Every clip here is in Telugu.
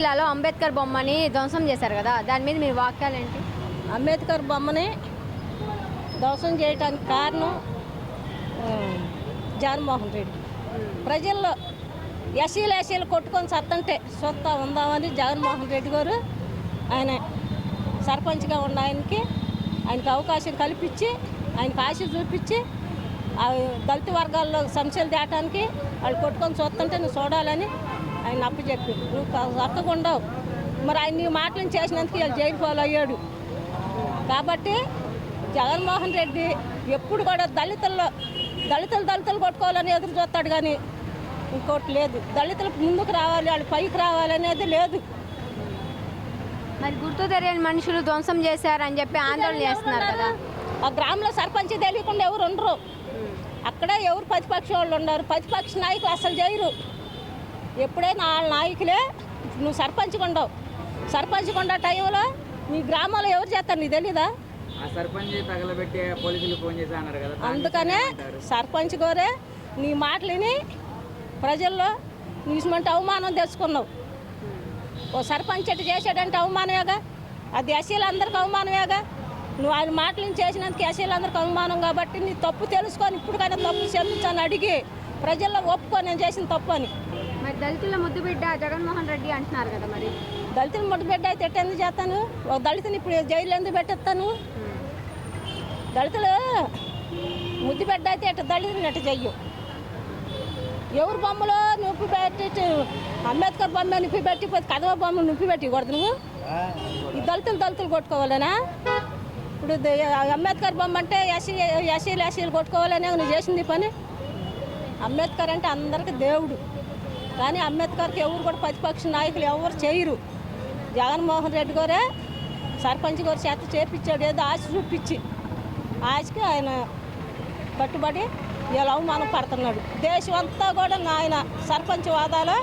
జిల్లాలో అంబేద్కర్ బొమ్మని ధ్వంసం చేశారు కదా దాని మీద మీ వాక్యాలు ఏంటి? అంబేద్కర్ బొమ్మని ధ్వంసం చేయడానికి కారణం జగన్మోహన్ రెడ్డి. ప్రజల్లో ఎస్సీలు ఎస్సీలు కొట్టుకొని సత్తంటే సొత్తా ఉందామని జగన్మోహన్ రెడ్డి గారు ఆయన సర్పంచ్గా ఉన్న ఆయనకి ఆయనకి అవకాశం కల్పించి ఆయనకు ఆశ చూపించి దళిత వర్గాల్లో సమస్యలు తేటానికి వాళ్ళు కొట్టుకొని చూస్తుంటే నువ్వు చూడాలని ఆయన అప్పచెప్పి నువ్వు చక్కగా ఉండవు మరి ఆయన నీ మాటలను చేసినందుకు వీళ్ళు జైలు పాలు అయ్యాడు కాబట్టి జగన్మోహన్ రెడ్డి ఎప్పుడు కూడా దళితుల్లో దళితులు దళితులు కొట్టుకోవాలని ఎదురు చూస్తాడు కానీ ఇంకోటి లేదు. దళితులకు ముందుకు రావాలి వాళ్ళు పైకి రావాలి అనేది లేదు. మరి గుర్తు తెలియని మనుషులు ధ్వంసం చేశారని చెప్పి ఆందోళన చేస్తున్నారు కదా. ఆ గ్రామంలో సర్పంచ్ తెలియకుండా ఎవరు ఉండరు. అక్కడ ఎవరు ప్రతిపక్ష వాళ్ళు ఉన్నారు? ప్రతిపక్ష నాయకులు అసలు చేయరు. ఎప్పుడైనా వాళ్ళ నాయకులే నువ్వు సర్పంచ్ ఉండవు సర్పంచ్ కొండ టైంలో నీ గ్రామంలో ఎవరు చేస్తారు నీకు తెలీదా? అందుకనే? సర్పంచ్ గోరే నీ మాటలని ప్రజల్లో నీసుమంటే అవమానం తెచ్చుకున్నావు. ఓ సర్పంచ్ ఎట్టు చేశాడంటే అవమానమేగా? అది ఎస్సీలందరికీ అవమానమేగా? నువ్వు ఆయన మాటలను చేసినందుకు ఎస్సీలందరికీ అవమానం కాబట్టి నీ తప్పు తెలుసుకొని ఇప్పటికైనా తప్పు క్షమించని అడిగి ప్రజల్లో ఒప్పుకో నేను చేసిన తప్పు అని. దళితుల ముద్దు బిడ్డ జగన్మోహన్ రెడ్డి అంటున్నారు కదా మరి. దళితుని ముద్దు బిడ్డ అయితే ఎట్ట ఎందుకు చేస్తాను? ఒక దళితుని ఇప్పుడు జైలు ఎందుకు పెట్టేస్తాను? దళితులు ముద్దు బిడ్డ అయితే ఎట్ట దళితుని ఎట్ట చెయ్యు? ఎవరు బొమ్మలో నొప్పి పెట్టి అంబేద్కర్ బొమ్మ నొప్పి పెట్టి కదవ బొమ్మ నొప్పి పెట్టకూడదు నువ్వు? ఈ దళితులు దళితులు కొట్టుకోవాలనా? ఇప్పుడు అంబేద్కర్ బొమ్మ అంటే ఎస్సీ ఎస్సీలు ఎస్సీలు కొట్టుకోవాలనే నువ్వు చేసింది ఈ పని? అంబేద్కర్ అంటే అందరికీ దేవుడు. కానీ అంబేద్కర్కి ఎవరు కూడా ప్రతిపక్ష నాయకులు ఎవరు చేయరు. జగన్మోహన్ రెడ్డి గారే సర్పంచ్ గారు చేత చేపించాడు ఏదో ఆశ చూపించి. ఆశకి ఆయన కట్టుబడి ఇలా అవమానం పడుతున్నాడు. దేశం అంతా కూడా ఆయన సర్పంచ్ వాదాలో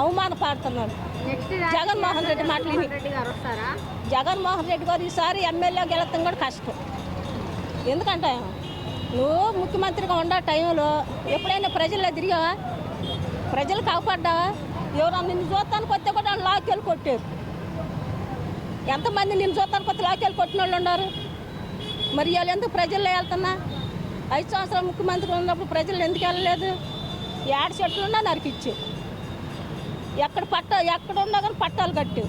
అవమాన పడుతున్నాడు. నెక్స్ట్ జగన్మోహన్ రెడ్డి మాటలు విని. రెడ్డి గారు వస్తారా? జగన్మోహన్ రెడ్డి గారు ఈసారి ఎమ్మెల్యే గెలతం కూడా కష్టం. ఎందుకంటే నువ్వు ముఖ్యమంత్రిగా ఉండే టైంలో ఎప్పుడైనా ప్రజల్లో తిరిగావా? ప్రజలు కాపాడ్డావా ఎవరన్నా నిన్ను చూస్తానికి వస్తే కూడా వాళ్ళు లాక్కెళ్ళి కొట్టారు. ఎంతమంది నిన్ను చూస్తానికి వస్తే లాక్కెళ్ళి కొట్టిన వాళ్ళు ఉన్నారు? మరి వాళ్ళు ఎందుకు ప్రజల్లో వెళ్తున్నా? ఐదు సంవత్సరాలు ముఖ్యమంత్రి ఉన్నప్పుడు ప్రజలు ఎందుకు వెళ్ళలేదు? ఏడు చెట్లున్నా నరికిచ్చు. ఎక్కడ పట్ట ఎక్కడ ఉన్నా కానీ పట్టాలు కట్టు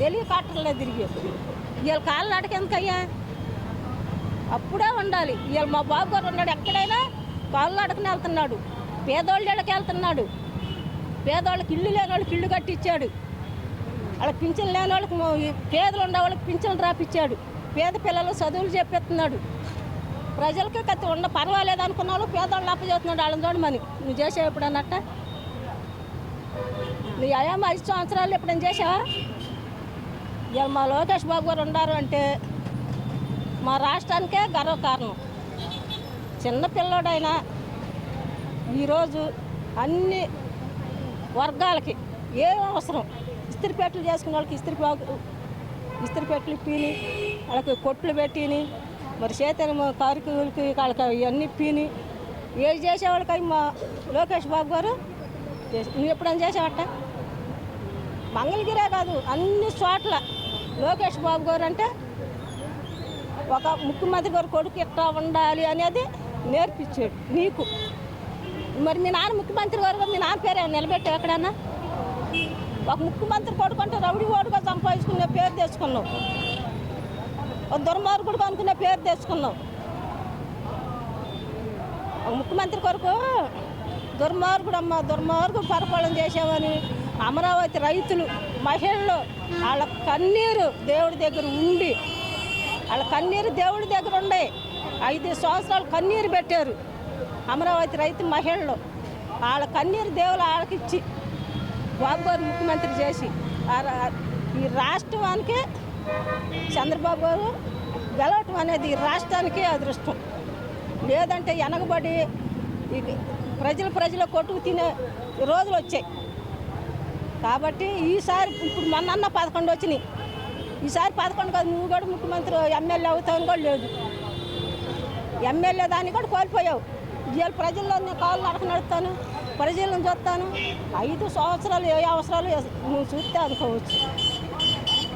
తెలియ కట్టలే తిరిగి. వీళ్ళ కాళ్ళు నాటక ఎందుకయ్యా? అప్పుడే ఉండాలి. వీళ్ళు మా బాబు గారు ఉన్నాడు ఎక్కడైనా కాళ్ళు నాటకని వెళ్తున్నాడు. పేదోళ్ళకి ఇళ్ళకి వెళ్తున్నాడు. పేదోళ్ళకి ఇల్లు లేని వాళ్ళకి ఇల్లు కట్టించాడు. వాళ్ళకి పింఛన్ లేని వాళ్ళకి పేదలు ఉండే వాళ్ళకి పింఛన్లు రాపిచ్చాడు. పేద పిల్లలు చదువులు చెప్పిస్తున్నాడు. ప్రజలకి కత్తి ఉండ పర్వాలేదు అనుకున్న వాళ్ళు పేదవాళ్ళు అప్పచేస్తున్నాడు వాళ్ళని చూడమని నువ్వు చేసావు ఎప్పుడన్నట్ట నువ్వు అయ్యామ ఐదు సంవత్సరాలు ఎప్పుడైనా చేసావా? ఇవాళ మా లోకేష్ బాబు గారు ఉన్నారు అంటే మా రాష్ట్రానికే గర్వకారణం. చిన్న పిల్లోడైనా ఈరోజు అన్ని వర్గాలకి ఏం అవసరం? ఇస్త్రిపేటలు చేసుకున్న వాళ్ళకి ఇస్త్రి బాగు ఇస్త్రిపేటలు ఇప్పిని వాళ్ళకి కొట్లు పెట్టిని మరి చేతన కారుకులకి వాళ్ళకి ఇవన్నీ ఇప్పిని ఏది చేసేవాళ్ళకి మా లోకేష్ బాబు గారు నువ్వు ఎప్పుడైనా చేసావట? మంగళగిరే కాదు అన్ని చోట్ల లోకేష్ బాబు గారు అంటే ఒక ముఖ్యమంత్రి గారు కొడుకు ఎట్లా ఉండాలి అనేది నేర్పించాడు నీకు. మరి మీ నాన్న ముఖ్యమంత్రి గారు మీ నాన్న పేరు నిలబెట్టావు ఎక్కడన్నా? ఒక ముఖ్యమంత్రి కొడుకుంటే రౌడి రౌడీ సంపాదించుకునే పేరు తెచ్చుకున్నావు. ఒక దుర్మార్గుడు అనుకునే పేరు తెచ్చుకున్నావు. ఒక ముఖ్యమంత్రి కొరకు దుర్మార్గుడు అమ్మ దుర్మార్గుడు పరిపాలన చేసామని అమరావతి రైతులు మహిళలు వాళ్ళ కన్నీరు దేవుడి దగ్గర ఉండి వాళ్ళ కన్నీరు దేవుడి దగ్గర ఉండే ఐదు సంవత్సరాలు కన్నీరు పెట్టారు. అమరావతి రైతు మహిళలు వాళ్ళ కన్నీరు దేవులు వాళ్ళకిచ్చి బాబు గారు ముఖ్యమంత్రి చేసి ఆ రా- ఈ రాష్ట్రానికి చంద్రబాబు గారు గెలవటం అనేది ఈ రాష్ట్రానికే అదృష్టం. లేదంటే వెనకబడి ప్రజలు ప్రజలు కొట్టుకు తినే రోజులు వచ్చాయి. కాబట్టి ఈసారి ఇప్పుడు మొన్న పదకొండు వచ్చినాయి. ఈసారి పదకొండు కాదు నువ్వు కూడా ముఖ్యమంత్రి ఎమ్మెల్యే అవుతావు కూడా లేదు. ఎమ్మెల్యే దాన్ని కూడా కోల్పోయావు. ఇవాళ ప్రజల్లో నేను కాళ్ళు నడక నడుస్తాను ప్రజలను చూస్తాను. ఐదు సంవత్సరాలు ఏ అవసరాలు నువ్వు చూస్తే అనుకోవచ్చు.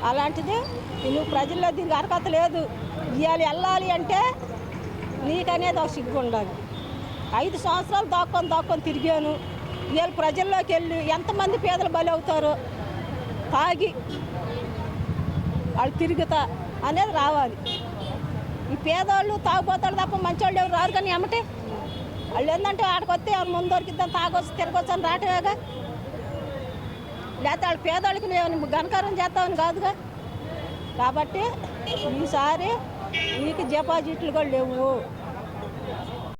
అలాంటిది నువ్వు ప్రజల్లో దీనికి అర్హత లేదు. ఇవాళ వెళ్ళాలి అంటే నీకనేది ఒక సిగ్గు ఉండాలి. ఐదు సంవత్సరాలు దాక్కొని దాక్కొని తిరిగాను. ఇవాళ ప్రజల్లోకి వెళ్ళి ఎంతమంది పేదలు బలి అవుతారో తాగి వాళ్ళు తిరుగుతా అనేది రావాలి. ఈ పేదవాళ్ళు తాగుపోతాడు తప్ప మంచోళ్ళు ఎవరు రారు కానీ ఏమంటే? వాళ్ళు ఏంటంటే ఆడికొస్తే ఎవరు ముందు దొరికిద్దాం తాగొచ్చు తిరగొచ్చు అని రావటమేగా. లేకపోతే వాళ్ళు పేదోళ్ళకి నేను ఘనకారం చేస్తామని కాదుగా. కాబట్టి ఈసారి నీకు డిపాజిట్లు కూడా లేవు.